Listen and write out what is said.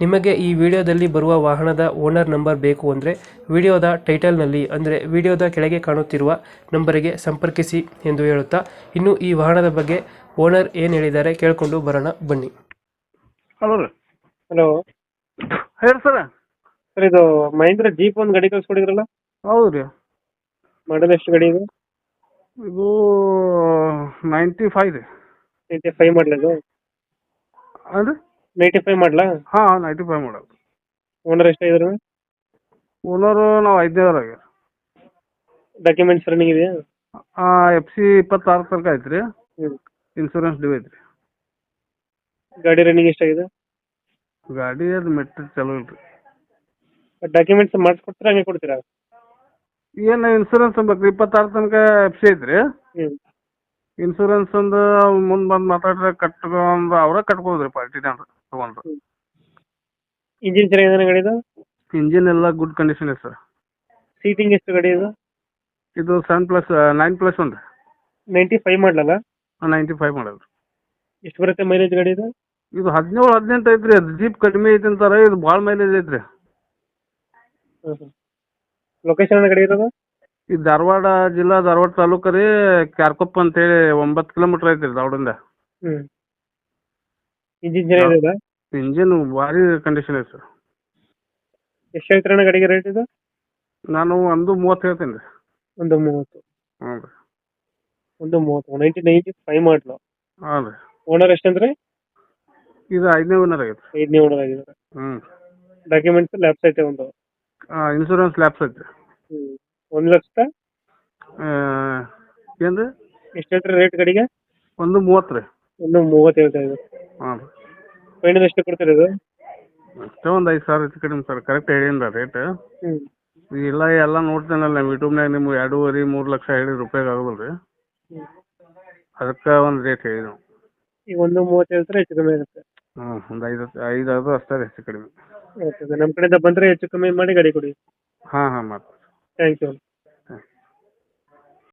ನಿಮಗೆ ಈ ವಿಡಿಯೋದಲ್ಲಿ ಬರುವ ವಾಹನದ ಓನರ್ ನಂಬರ್ ಬೇಕು ಅಂದರೆ ವಿಡಿಯೋದ ಟೈಟಲ್ನಲ್ಲಿ ಅಂದರೆ ವಿಡಿಯೋದ ಕೆಳಗೆ ಕಾಣುತ್ತಿರುವ ನಂಬರಿಗೆ ಸಂಪರ್ಕಿಸಿ ಎಂದು ಹೇಳುತ್ತಾ ಇನ್ನು ಈ ವಾಹನದ ಬಗ್ಗೆ ಓನರ್ ಏನು ಹೇಳಿದ್ದಾರೆ ಕೇಳಿಕೊಂಡು ಬರೋಣ ಬನ್ನಿ. ಹಲೋ ರೀ. ಹಲೋ. ಹೇಳಿ ಸರ. ಸರ್ ಇದು ಮಹೇಂದ್ರ ಜೀಪ್ ಒಂದು ಗಾಡಿ ಕಳ್ಸ್ಕೊಡಿದ್ರಲ್ಲ? ಹೌದು ರೀ. ಮಾಡಲ್ ಎಷ್ಟು ಗಾಡಿ ಇದು? ಇದು ನೈಂಟಿ ಫೈವ್ ರೀ. ನೈಂಟಿ ಫೈವ್ ಮಾಡಲದು ಅಲ್ರಿ ನೈಂಟಿ ಫೈವ್ ಮಾಡ್ಲಾ? ಹಾಂ ನೈಂಟಿ ಫೈವ್ ಮಾಡೋದು ಓನರ್ ಎಷ್ಟಾಗಿದ್ರು ಓನರು ನಾವು ಐದನೇವರಾಗ ಡಾಕ್ಯುಮೆಂಟ್ಸ್ ರನ್ನಿಂಗ್ ಇದೆಯಾ? ಎಫ್ ಸಿ ಇಪ್ಪತ್ತಾರು ತನಕ ಐತೆ ರೀ ಹ್ಞೂ ಇನ್ಸೂರೆನ್ಸ್ ಡ್ಯೂ ಐತೆ ರೀ ಗಾಡಿ ರನ್ನಿಂಗ್ ಎಷ್ಟಾಗಿದೆ ಗಾಡಿ ಅದು ಮೆಟ್ರಿಕ್ ಚಲೋ ಇಲ್ಲ ರೀ ಡಾಕ್ಯುಮೆಂಟ್ಸ್ ಮಾಡಿಸ್ಕೊಡ್ತೀರಾ ಹಂಗೆ ಕೊಡ್ತೀರಾ? ಏನು ಇನ್ಸೂರೆನ್ಸ್ ಅನ್ಬೇಕು ಇಪ್ಪತ್ತಾರು ತನಕ ಎಫ್ ಸಿ ಐತೆ ರೀ ಹ್ಞೂ ಇನ್ಸೂರೆನ್ಸ್ ಒಂದು ಮುಂದೆ ಬಂದ್ ಮಾತಾಡ್ರೆ ಕಟ್ಕೊಂಡು ಅವರೇ ಕಟ್ಬೋದ್ರಿ ಪಾರ್ಟಿನವ್ರು ಪಾರ್ಟಿನ ತೊಗೊಂಡ್ರು. ಇಂಜಿನ್ ಚೆನ್ನಾಗಿದೆ ಗಾಡಿದು? ಇಂಜಿನ್ ಎಲ್ಲ ಗುಡ್ ಕಂಡೀಷನ್ ಇದೆ ಸರ್ ಸೀಟಿಂಗ್ ಎಷ್ಟು ಗಾಡಿ ಇದು? ಇದು ಸೆವೆನ್ ಪ್ಲಸ್ ನೈನ್ ಪ್ಲಸ್ ಒಂದು. ನೈಂಟಿ ಫೈವ್ ಮಾಡಲಲ್ಲ ನೈಂಟಿ ಫೈವ್ ಮಾಡೋದು ಎಷ್ಟು ಬರುತ್ತೆ ಮೈಲೇಜ್ ಗಾಡಿ ಇದು ಇದು ಹದಿನೇಳು ಹದಿನೆಂಟು ಐತ್ರಿ ಅದು ಜೀಪ್ ಕಡಿಮೆ ಐತಿ ಅಂತಾರೆ ಇದು ಭಾಳ ಮೈಲೇಜ್ ಐತ್ರಿ. ಲೊಕೇಶನ್ ಗಾಡಿ ಇರೋದು? ಇದು ಧಾರವಾಡ ಜಿಲ್ಲಾ ಧಾರವಾಡ ತಾಲೂಕ ರೀ ಕ್ಯಾರ್ಕೊಪ್ಪ ಅಂತೇಳಿ ಒಂಬತ್ತು ಕಿಲೋಮೀಟ್ರ್ ಐತಿ ರೀ ಧಾರವಾಡಿಂದ ಹ್ಞೂ ಇಂಜಿನ್ ಚೆನ್ನಾಗಿದೆ ಇಂಜಿನ್ ಭಾರಿ ಕಂಡೀಷನ್ ಐತೆ ಸರ್. ಎಷ್ಟು ಹೇಳ್ತೀರಣ್ಣ ಗಾಡಿಗೆ ರೇಟ್ ಇದು? ನಾನು ಒಂದು ಮೂವತ್ತು ಹೇಳ್ತೀನಿ ರೀ. ಒಂದು ಮೂವತ್ತು. ಹ್ಞೂ ರೀ. ಒಂದು ಮೂವತ್ತು ನೈನ್ಟೀನ್ ನೈನ್ಟಿ ಫೈವ್ ಮಾಡಲು ಹಾಂ ರೀ. ಓನರ್ ಎಷ್ಟಂದ್ರೆ ಇದು ಐದನೇ ಓನರ್ ಆಗೈತೆ. ಐದನೇ ಓನರ್ ಆಗಿದ್ದಾರೆ. ಹ್ಞೂ ಡಾಕ್ಯುಮೆಂಟ್ಸ್ ಲ್ಯಾಪ್ಸ್ ಐತೆ ಒಂದು. ಇನ್ಸೂರೆನ್ಸ್ ಲ್ಯಾಪ್ಸ್ ಐತೆ ಹ್ಞೂ ಒಂದು ಲಕ್ಷ ಏನು ರೀ ಎಷ್ಟು ಹೇಳ್ತೀರಿ ರೇಟ್ ಗಾಡಿಗೆ ಒಂದು ಮೂವತ್ತು ರೀ. ಒಂದು ಮೂವತ್ತು ಹೇಳ್ತಾ ಹಾಂ ರೀ. ಫೈನಲ್ ಎಷ್ಟು ಕೊಡ್ತೀರಿ ಇದು ಅಷ್ಟೇ ಒಂದು ಐದು ಸಾವಿರ ಹೆಚ್ಚು ಕಡಿಮೆ ಸರ್. ಕರೆಕ್ಟ್ ಹೇಳಿಲ್ಲ ರೇಟ್ ಹ್ಞೂ ಇಲ್ಲ ಎಲ್ಲ ನೋಡ್ತೇನಲ್ಲ ನಾವು ಯೂಟ್ಯೂಬ್ನಾಗ ನಿಮ್ಗೆ ಎರಡೂವರೆ ಮೂರು ಲಕ್ಷ ಹೇಳಿ ರೂಪಾಯಿಗೆ ಆಗೋದಿಲ್ಲ ರೀ ಹ್ಞೂ ಅದಕ್ಕೆ ಒಂದು ರೇಟ್ ಹೇಳಿ ನಾವು. ಈಗ ಒಂದು ಮೂವತ್ತು ಹೇಳ್ತಾರೆ ಹೆಚ್ಚು ಕಮ್ಮಿ ಆಗುತ್ತೆ? ಹ್ಞೂ ಒಂದು ಐದು ಐದು ಅದು ಅಷ್ಟೇ ರೀ ಹೆಚ್ಚು ಕಡಿಮೆ. ಓಕೆ ನಮ್ಮ ಕಡೆಯಿಂದ ಬಂದರೆ ಹೆಚ್ಚು ಕಮ್ಮಿ ಮಾಡಿ ಗಾಡಿ ಕೊಡಿ. ಹಾಂ ಹಾಂ ಮಾತು. Thank you.